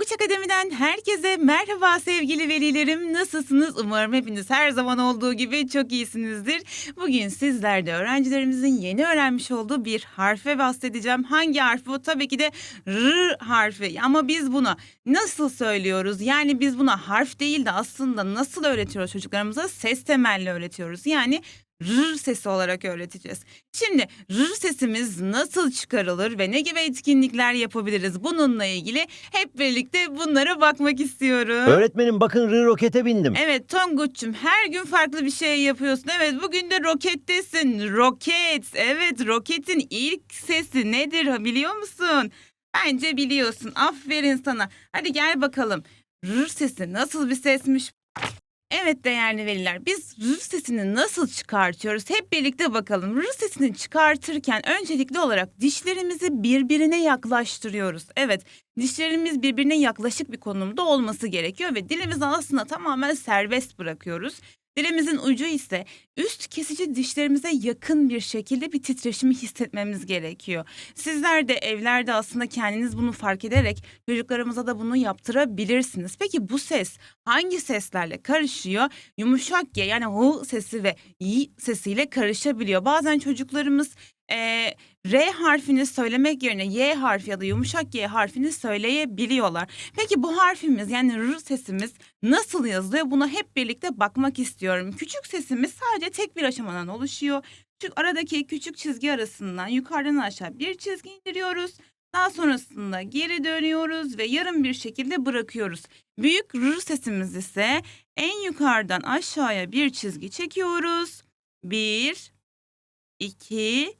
Tonguç Akademi'den herkese merhaba sevgili velilerim. Nasılsınız? Umarım hepiniz her zaman olduğu gibi çok iyisinizdir. Bugün sizlerle öğrencilerimizin yeni öğrenmiş olduğu bir harfe bahsedeceğim. Hangi harf bu? Tabii ki de R harfi. Ama biz buna nasıl söylüyoruz? Yani biz buna harf değil de aslında nasıl öğretiyoruz çocuklarımıza? Ses temelli öğretiyoruz. Yani R sesi olarak öğreteceğiz. Şimdi R sesimiz nasıl çıkarılır ve ne gibi etkinlikler yapabiliriz? Bununla ilgili hep birlikte bunlara bakmak istiyorum. Öğretmenim bakın rı rokete bindim. Evet Tonguç'cum her gün farklı bir şey yapıyorsun. Evet bugün de rokettesin. Roket. Evet roketin ilk sesi nedir biliyor musun? Bence biliyorsun. Aferin sana. Hadi gel bakalım. R sesi nasıl bir sesmiş? Evet değerli veliler biz R sesini nasıl çıkartıyoruz hep birlikte bakalım. R sesini çıkartırken öncelikli olarak dişlerimizi birbirine yaklaştırıyoruz. Evet dişlerimiz birbirine yaklaşık bir konumda olması gerekiyor ve dilimizi aslında tamamen serbest bırakıyoruz. Dilimizin ucu ise üst kesici dişlerimize yakın bir şekilde bir titreşimi hissetmemiz gerekiyor. Sizler de evlerde aslında kendiniz bunu fark ederek çocuklarımıza da bunu yaptırabilirsiniz. Peki bu ses hangi seslerle karışıyor? Yumuşak G yani H sesi ve Y sesiyle karışabiliyor. Bazen çocuklarımız eee, R harfini söylemek yerine Y harfi ya da yumuşak Y harfini söyleyebiliyorlar. Peki bu harfimiz yani R sesimiz nasıl yazılıyor? Buna hep birlikte bakmak istiyorum. Küçük sesimiz sadece tek bir aşamadan oluşuyor. Şu aradaki küçük çizgi arasından yukarıdan aşağı bir çizgi indiriyoruz. Daha sonrasında geri dönüyoruz ve yarım bir şekilde bırakıyoruz. Büyük R sesimiz ise en yukarıdan aşağıya bir çizgi çekiyoruz. Bir, iki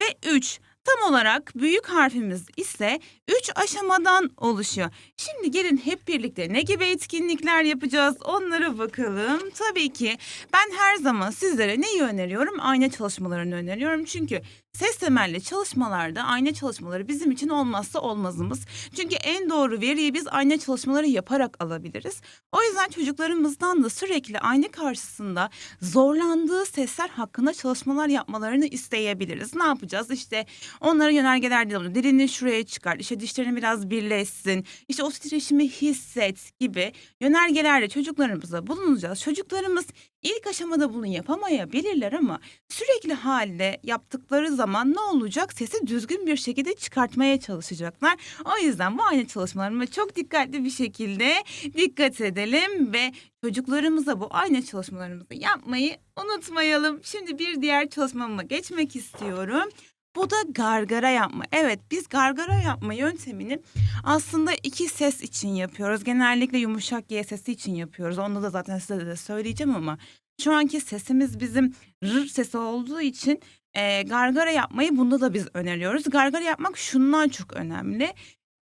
ve üç. Tam olarak büyük harfimiz ise 3 aşamadan oluşuyor. Şimdi gelin hep birlikte ne gibi etkinlikler yapacağız onlara bakalım. Tabii ki ben her zaman sizlere neyi öneriyorum? Ayna çalışmalarını öneriyorum. Çünkü ses temelli çalışmalarda ayna çalışmaları bizim için olmazsa olmazımız. Çünkü en doğru veriyi biz ayna çalışmaları yaparak alabiliriz. O yüzden çocuklarımızdan da sürekli ayna karşısında zorlandığı sesler hakkında çalışmalar yapmalarını isteyebiliriz. Ne yapacağız? İşte onlara yönergeler diyelim. Dilini şuraya çıkar. İşte dişlerini biraz birleşsin. İşte o titreşimi hisset gibi yönergelerle çocuklarımıza bulunacağız. Çocuklarımız ilk aşamada bunu yapamayabilirler ama sürekli halde yaptıkları zaman ne olacak? Sesi düzgün bir şekilde çıkartmaya çalışacaklar. O yüzden bu aynı çalışmalarıma çok dikkatli bir şekilde dikkat edelim ve çocuklarımıza bu aynı çalışmalarımızı yapmayı unutmayalım. Şimdi bir diğer çalışmama geçmek istiyorum. Bu da gargara yapma. Evet biz gargara yapma yöntemini aslında iki ses için yapıyoruz. Genellikle yumuşak Y sesi için yapıyoruz. Onu da zaten size de söyleyeceğim ama şu anki sesimiz bizim R sesi olduğu için e, gargara yapmayı bunda da biz öneriyoruz. Gargara yapmak şundan çok önemli.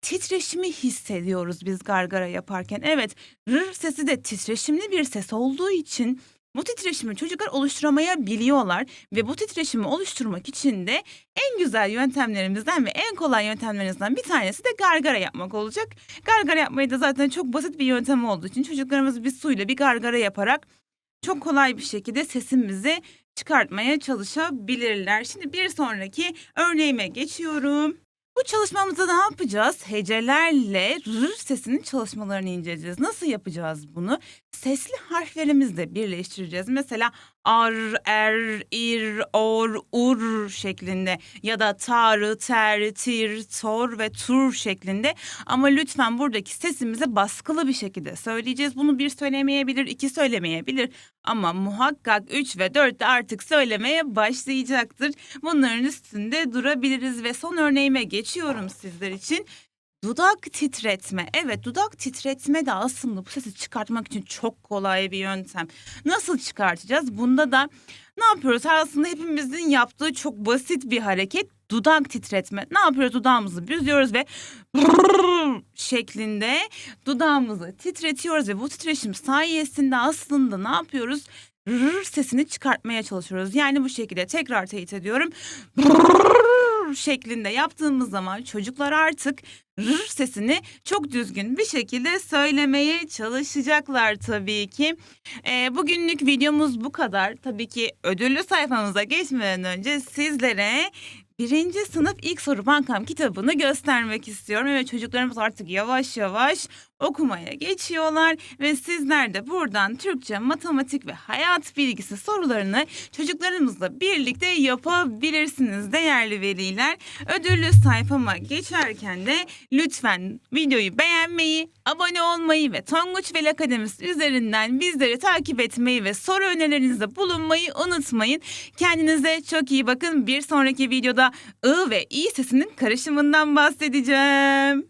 Titreşimi hissediyoruz biz gargara yaparken. Evet R sesi de titreşimli bir ses olduğu için bu titreşimi çocuklar oluşturamayabiliyorlar ve bu titreşimi oluşturmak için de en güzel yöntemlerimizden ve en kolay yöntemlerimizden bir tanesi de gargara yapmak olacak. Gargara yapmayı da zaten çok basit bir yöntem olduğu için çocuklarımız bir suyla bir gargara yaparak çok kolay bir şekilde sesimizi çıkartmaya çalışabilirler. Şimdi bir sonraki örneğime geçiyorum. Bu çalışmamızda ne yapacağız? Hecelerle r sesinin çalışmalarını inceleyeceğiz. Nasıl yapacağız bunu? Sesli harflerimizle birleştireceğiz. Mesela ar, er, ir, or, ur şeklinde ya da tar, ter, tir, tor ve tur şeklinde. Ama lütfen buradaki sesimizi baskılı bir şekilde söyleyeceğiz. Bunu bir söylemeyebilir, iki söylemeyebilir. Ama muhakkak 3 ve 4 de artık söylemeye başlayacaktır. Bunların üstünde durabiliriz ve son örneğime geçiyorum sizler için. Dudak titretme. Evet dudak titretme de aslında bu sesi çıkartmak için çok kolay bir yöntem. Nasıl çıkartacağız? Bunda da ne yapıyoruz? Aslında hepimizin yaptığı çok basit bir hareket. Dudak titretme. Ne yapıyoruz? Dudağımızı büzüyoruz ve şeklinde dudağımızı titretiyoruz ve bu titreşim sayesinde aslında ne yapıyoruz? Sesini çıkartmaya çalışıyoruz. Yani bu şekilde tekrar teyit ediyorum. Şeklinde yaptığımız zaman çocuklar artık R sesini çok düzgün bir şekilde söylemeye çalışacaklar tabii ki. Ee, bugünlük videomuz bu kadar. Tabii ki ödüllü sayfamıza geçmeden önce sizlere birinci sınıf ilk soru bankam kitabını göstermek istiyorum. Evet çocuklarımız artık yavaş yavaş okumaya geçiyorlar ve sizler de buradan Türkçe, matematik ve hayat bilgisi sorularını çocuklarımızla birlikte yapabilirsiniz değerli veliler. Ödüllü sayfama geçerken de lütfen videoyu beğenmeyi, abone olmayı ve Tonguç Vel Akademisi üzerinden bizleri takip etmeyi ve soru önerilerinizde bulunmayı unutmayın. Kendinize çok iyi bakın. Bir sonraki videoda I ve İ sesinin karışımından bahsedeceğim.